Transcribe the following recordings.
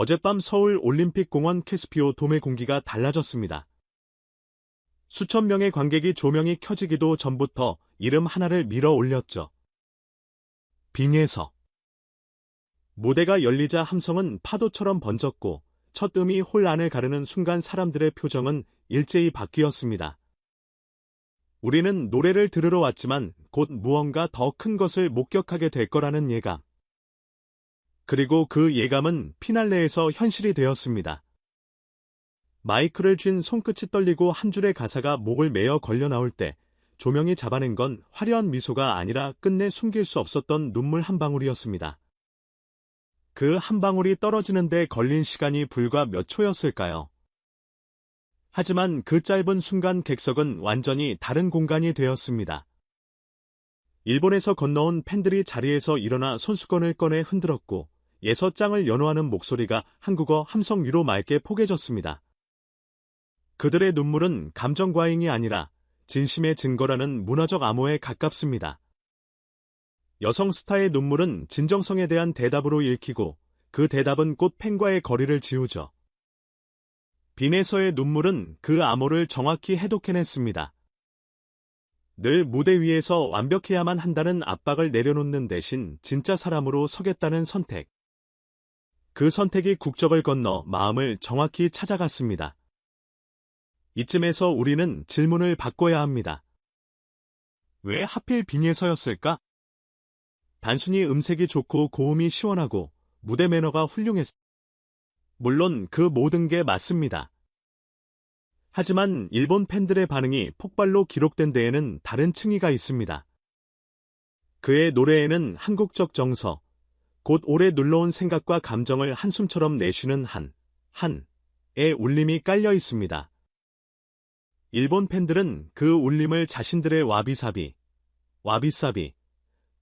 어젯밤 서울 올림픽공원 캐스피오 돔의 공기가 달라졌습니다. 수천 명의 관객이 조명이 켜지기도 전부터 이름 하나를 밀어 올렸죠. 빙에서 무대가 열리자 함성은 파도처럼 번졌고 첫 음이 홀 안을 가르는 순간 사람들의 표정은 일제히 바뀌었습니다. 우리는 노래를 들으러 왔지만 곧 무언가 더 큰 것을 목격하게 될 거라는 예감. 그리고 그 예감은 피날레에서 현실이 되었습니다. 마이크를 쥔 손끝이 떨리고 한 줄의 가사가 목을 메어 걸려 나올 때 조명이 잡아낸 건 화려한 미소가 아니라 끝내 숨길 수 없었던 눈물 한 방울이었습니다. 그 한 방울이 떨어지는데 걸린 시간이 불과 몇 초였을까요? 하지만 그 짧은 순간 객석은 완전히 다른 공간이 되었습니다. 일본에서 건너온 팬들이 자리에서 일어나 손수건을 꺼내 흔들었고 예서장을 연호하는 목소리가 한국어 함성 위로 맑게 포개졌습니다. 그들의 눈물은 감정 과잉이 아니라 진심의 증거라는 문화적 암호에 가깝습니다. 여성 스타의 눈물은 진정성에 대한 대답으로 읽히고 그 대답은 곧 팬과의 거리를 지우죠. 빈에서의 눈물은 그 암호를 정확히 해독해냈습니다. 늘 무대 위에서 완벽해야만 한다는 압박을 내려놓는 대신 진짜 사람으로 서겠다는 선택. 그 선택이 국적을 건너 마음을 정확히 찾아갔습니다. 이쯤에서 우리는 질문을 바꿔야 합니다. 왜 하필 빙에서였을까? 단순히 음색이 좋고 고음이 시원하고 무대 매너가 훌륭했. 물론 그 모든 게 맞습니다. 하지만 일본 팬들의 반응이 폭발로 기록된 데에는 다른 층위가 있습니다. 그의 노래에는 한국적 정서, 곧 오래 눌러온 생각과 감정을 한숨처럼 내쉬는 한, 한의 울림이 깔려 있습니다. 일본 팬들은 그 울림을 자신들의 와비사비, 와비사비,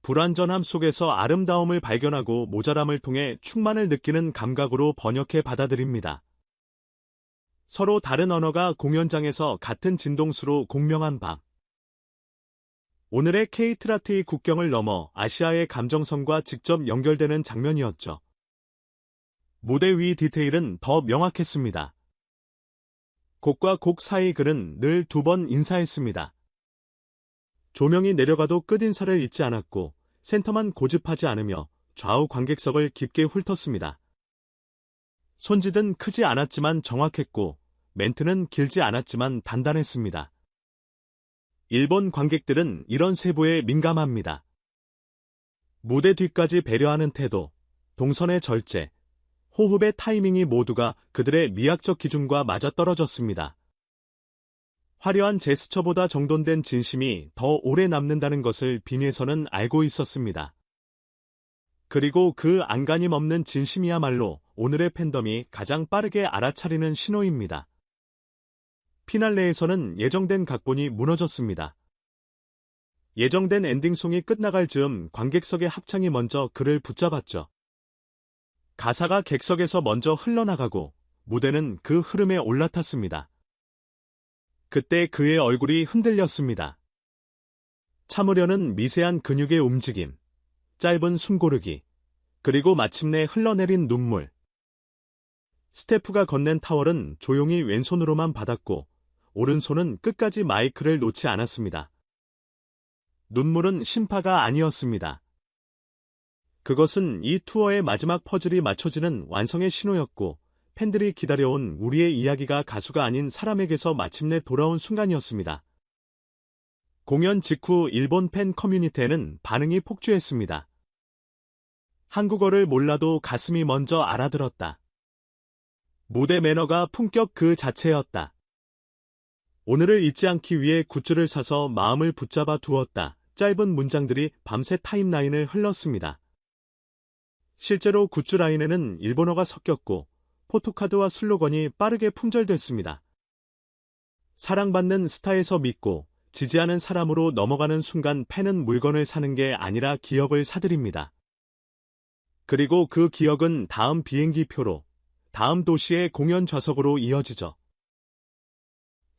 불완전함 속에서 아름다움을 발견하고 모자람을 통해 충만을 느끼는 감각으로 번역해 받아들입니다. 서로 다른 언어가 공연장에서 같은 진동수로 공명한 밤. 오늘의 케이트라트의 국경을 넘어 아시아의 감정선과 직접 연결되는 장면이었죠. 무대 위 디테일은 더 명확했습니다. 곡과 곡 사이 글은 늘두 번 인사했습니다. 조명이 내려가도 끝인사를 잊지 않았고 센터만 고집하지 않으며 좌우 관객석을 깊게 훑었습니다. 손짓은 크지 않았지만 정확했고 멘트는 길지 않았지만 단단했습니다. 일본 관객들은 이런 세부에 민감합니다. 무대 뒤까지 배려하는 태도, 동선의 절제, 호흡의 타이밍이 모두가 그들의 미학적 기준과 맞아떨어졌습니다. 화려한 제스처보다 정돈된 진심이 더 오래 남는다는 것을 빈에서는 알고 있었습니다. 그리고 그 안간힘 없는 진심이야말로 오늘의 팬덤이 가장 빠르게 알아차리는 신호입니다. 피날레에서는 예정된 각본이 무너졌습니다. 예정된 엔딩송이 끝나갈 즈음 관객석의 합창이 먼저 그를 붙잡았죠. 가사가 객석에서 먼저 흘러나가고 무대는 그 흐름에 올라탔습니다. 그때 그의 얼굴이 흔들렸습니다. 참으려는 미세한 근육의 움직임, 짧은 숨고르기, 그리고 마침내 흘러내린 눈물. 스태프가 건넨 타월은 조용히 왼손으로만 받았고 오른손은 끝까지 마이크를 놓지 않았습니다. 눈물은 심파가 아니었습니다. 그것은 이 투어의 마지막 퍼즐이 맞춰지는 완성의 신호였고 팬들이 기다려온 우리의 이야기가 가수가 아닌 사람에게서 마침내 돌아온 순간이었습니다. 공연 직후 일본 팬 커뮤니티에는 반응이 폭주했습니다. 한국어를 몰라도 가슴이 먼저 알아들었다. 무대 매너가 품격 그 자체였다. 오늘을 잊지 않기 위해 굿즈를 사서 마음을 붙잡아 두었다. 짧은 문장들이 밤새 타임라인을 흘렀습니다. 실제로 굿즈 라인에는 일본어가 섞였고 포토카드와 슬로건이 빠르게 품절됐습니다. 사랑받는 스타에서 믿고 지지하는 사람으로 넘어가는 순간 팬은 물건을 사는 게 아니라 기억을 사들입니다. 그리고 그 기억은 다음 비행기표로, 다음 도시의 공연 좌석으로 이어지죠.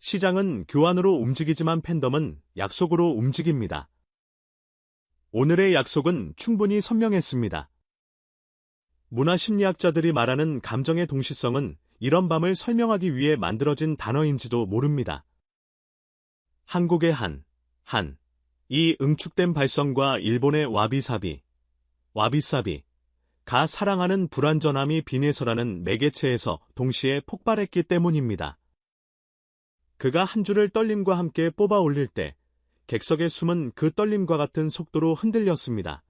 시장은 교환으로 움직이지만 팬덤은 약속으로 움직입니다. 오늘의 약속은 충분히 선명했습니다. 문화심리학자들이 말하는 감정의 동시성은 이런 밤을 설명하기 위해 만들어진 단어인지도 모릅니다. 한국의 한, 한, 이 응축된 발성과 일본의 와비사비, 와비사비, 가 사랑하는 불완전함이 비내서라는 매개체에서 동시에 폭발했기 때문입니다. 그가 한 줄을 떨림과 함께 뽑아 올릴 때 객석의 숨은 그 떨림과 같은 속도로 흔들렸습니다.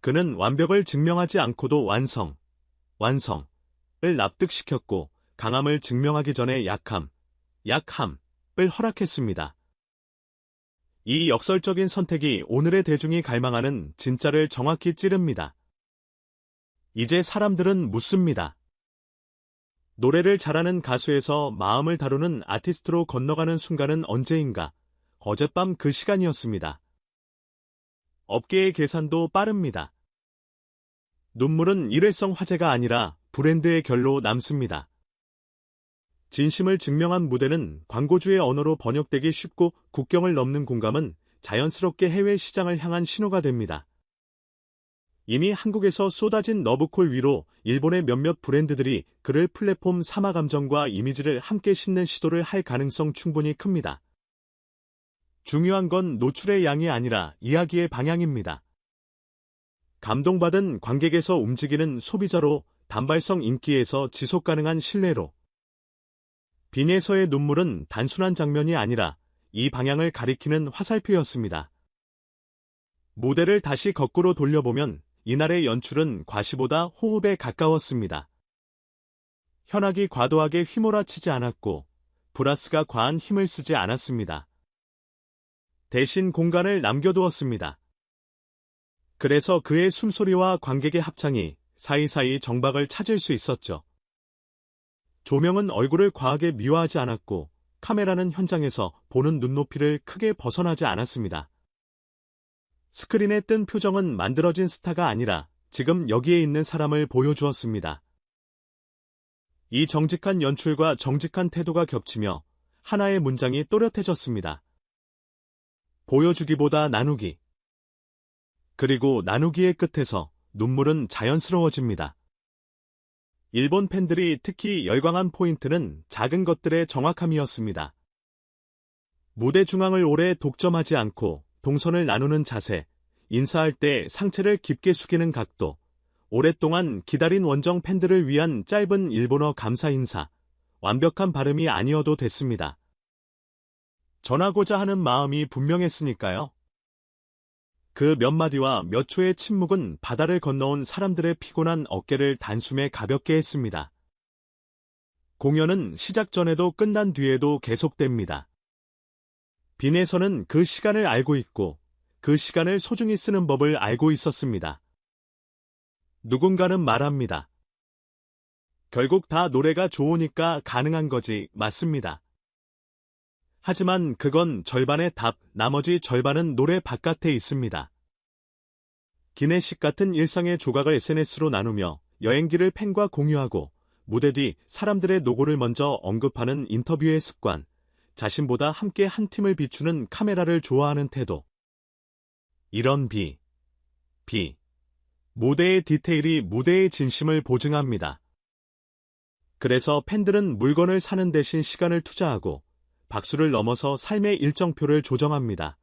그는 완벽을 증명하지 않고도 완성, 완성을 납득시켰고 강함을 증명하기 전에 약함, 약함을 허락했습니다. 이 역설적인 선택이 오늘의 대중이 갈망하는 진짜를 정확히 찌릅니다. 이제 사람들은 묻습니다. 노래를 잘하는 가수에서 마음을 다루는 아티스트로 건너가는 순간은 언제인가? 어젯밤 그 시간이었습니다. 업계의 계산도 빠릅니다. 눈물은 일회성 화제가 아니라 브랜드의 결로 남습니다. 진심을 증명한 무대는 광고주의 언어로 번역되기 쉽고 국경을 넘는 공감은 자연스럽게 해외 시장을 향한 신호가 됩니다. 이미 한국에서 쏟아진 러브콜 위로 일본의 몇몇 브랜드들이 그를 플랫폼 사마 감정과 이미지를 함께 싣는 시도를 할 가능성 충분히 큽니다. 중요한 건 노출의 양이 아니라 이야기의 방향입니다. 감동받은 관객에서 움직이는 소비자로 단발성 인기에서 지속 가능한 신뢰로 빈에서의 눈물은 단순한 장면이 아니라 이 방향을 가리키는 화살표였습니다. 무대를 다시 거꾸로 돌려보면 이날의 연출은 과시보다 호흡에 가까웠습니다. 현악이 과도하게 휘몰아치지 않았고 브라스가 과한 힘을 쓰지 않았습니다. 대신 공간을 남겨두었습니다. 그래서 그의 숨소리와 관객의 합창이 사이사이 정박을 찾을 수 있었죠. 조명은 얼굴을 과하게 미화하지 않았고 카메라는 현장에서 보는 눈높이를 크게 벗어나지 않았습니다. 스크린에 뜬 표정은 만들어진 스타가 아니라 지금 여기에 있는 사람을 보여주었습니다. 이 정직한 연출과 정직한 태도가 겹치며 하나의 문장이 또렷해졌습니다. 보여주기보다 나누기. 그리고 나누기의 끝에서 눈물은 자연스러워집니다. 일본 팬들이 특히 열광한 포인트는 작은 것들의 정확함이었습니다. 무대 중앙을 오래 독점하지 않고 동선을 나누는 자세, 인사할 때 상체를 깊게 숙이는 각도, 오랫동안 기다린 원정 팬들을 위한 짧은 일본어 감사 인사, 완벽한 발음이 아니어도 됐습니다. 전하고자 하는 마음이 분명했으니까요. 그 몇 마디와 몇 초의 침묵은 바다를 건너온 사람들의 피곤한 어깨를 단숨에 가볍게 했습니다. 공연은 시작 전에도 끝난 뒤에도 계속됩니다. 빈에서는 그 시간을 알고 있고 그 시간을 소중히 쓰는 법을 알고 있었습니다. 누군가는 말합니다. 결국 다 노래가 좋으니까 가능한 거지, 맞습니다. 하지만 그건 절반의 답, 나머지 절반은 노래 바깥에 있습니다. 기내식 같은 일상의 조각을 SNS로 나누며 여행기를 팬과 공유하고 무대 뒤 사람들의 노고를 먼저 언급하는 인터뷰의 습관, 자신보다 함께 한 팀을 비추는 카메라를 좋아하는 태도. 이런 비, 비, 무대의 디테일이 무대의 진심을 보증합니다. 그래서 팬들은 물건을 사는 대신 시간을 투자하고 박수를 넘어서 삶의 일정표를 조정합니다.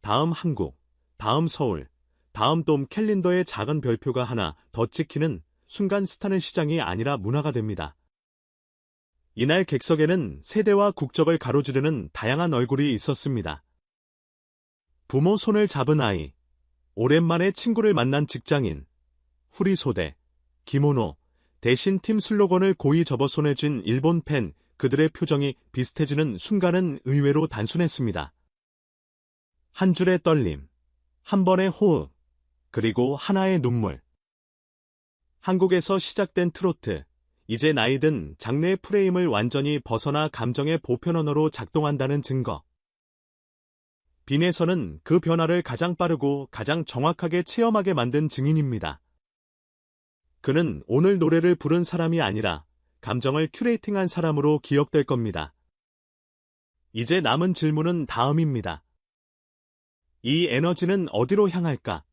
다음 한국, 다음 서울, 다음 돔 캘린더의 작은 별표가 하나 더 찍히는 순간 스타는 시장이 아니라 문화가 됩니다. 이날 객석에는 세대와 국적을 가로지르는 다양한 얼굴이 있었습니다. 부모 손을 잡은 아이, 오랜만에 친구를 만난 직장인, 후리소대, 기모노, 대신 팀 슬로건을 고이 접어 손에 쥔 일본 팬, 그들의 표정이 비슷해지는 순간은 의외로 단순했습니다. 한 줄의 떨림, 한 번의 호흡, 그리고 하나의 눈물. 한국에서 시작된 트로트, 이제 나이든 장래의 프레임을 완전히 벗어나 감정의 보편 언어로 작동한다는 증거. 빈에서는 그 변화를 가장 빠르고 가장 정확하게 체험하게 만든 증인입니다. 그는 오늘 노래를 부른 사람이 아니라 감정을 큐레이팅한 사람으로 기억될 겁니다. 이제 남은 질문은 다음입니다. 이 에너지는 어디로 향할까?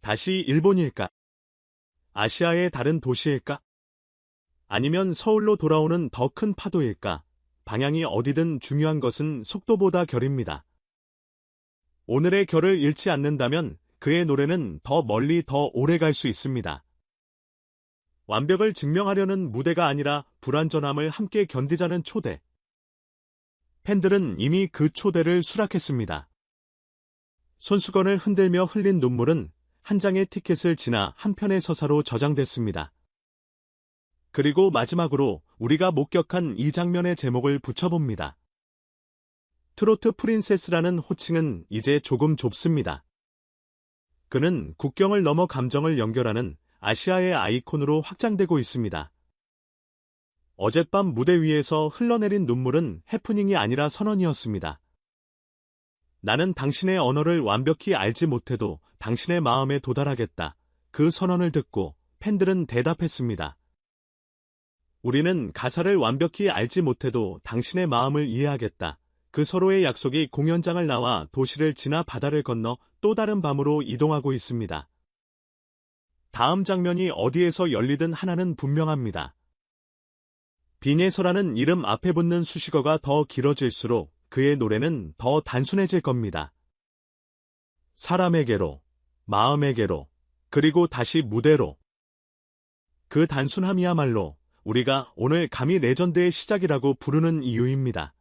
다시 일본일까? 아시아의 다른 도시일까? 아니면 서울로 돌아오는 더 큰 파도일까? 방향이 어디든 중요한 것은 속도보다 결입니다. 오늘의 결을 잃지 않는다면 그의 노래는 더 멀리 더 오래 갈 수 있습니다. 완벽을 증명하려는 무대가 아니라 불완전함을 함께 견디자는 초대. 팬들은 이미 그 초대를 수락했습니다. 손수건을 흔들며 흘린 눈물은 한 장의 티켓을 지나 한 편의 서사로 저장됐습니다. 그리고 마지막으로 우리가 목격한 이 장면의 제목을 붙여봅니다. 트로트 프린세스라는 호칭은 이제 조금 좁습니다. 그는 국경을 넘어 감정을 연결하는 아시아의 아이콘으로 확장되고 있습니다. 어젯밤 무대 위에서 흘러내린 눈물은 해프닝이 아니라 선언이었습니다. 나는 당신의 언어를 완벽히 알지 못해도 당신의 마음에 도달하겠다. 그 선언을 듣고 팬들은 대답했습니다. 우리는 가사를 완벽히 알지 못해도 당신의 마음을 이해하겠다. 그 서로의 약속이 공연장을 나와 도시를 지나 바다를 건너 또 다른 밤으로 이동하고 있습니다. 다음 장면이 어디에서 열리든 하나는 분명합니다. 빈예서라는 이름 앞에 붙는 수식어가 더 길어질수록 그의 노래는 더 단순해질 겁니다. 사람에게로, 마음에게로, 그리고 다시 무대로. 그 단순함이야말로 우리가 오늘 감히 레전드의 시작이라고 부르는 이유입니다.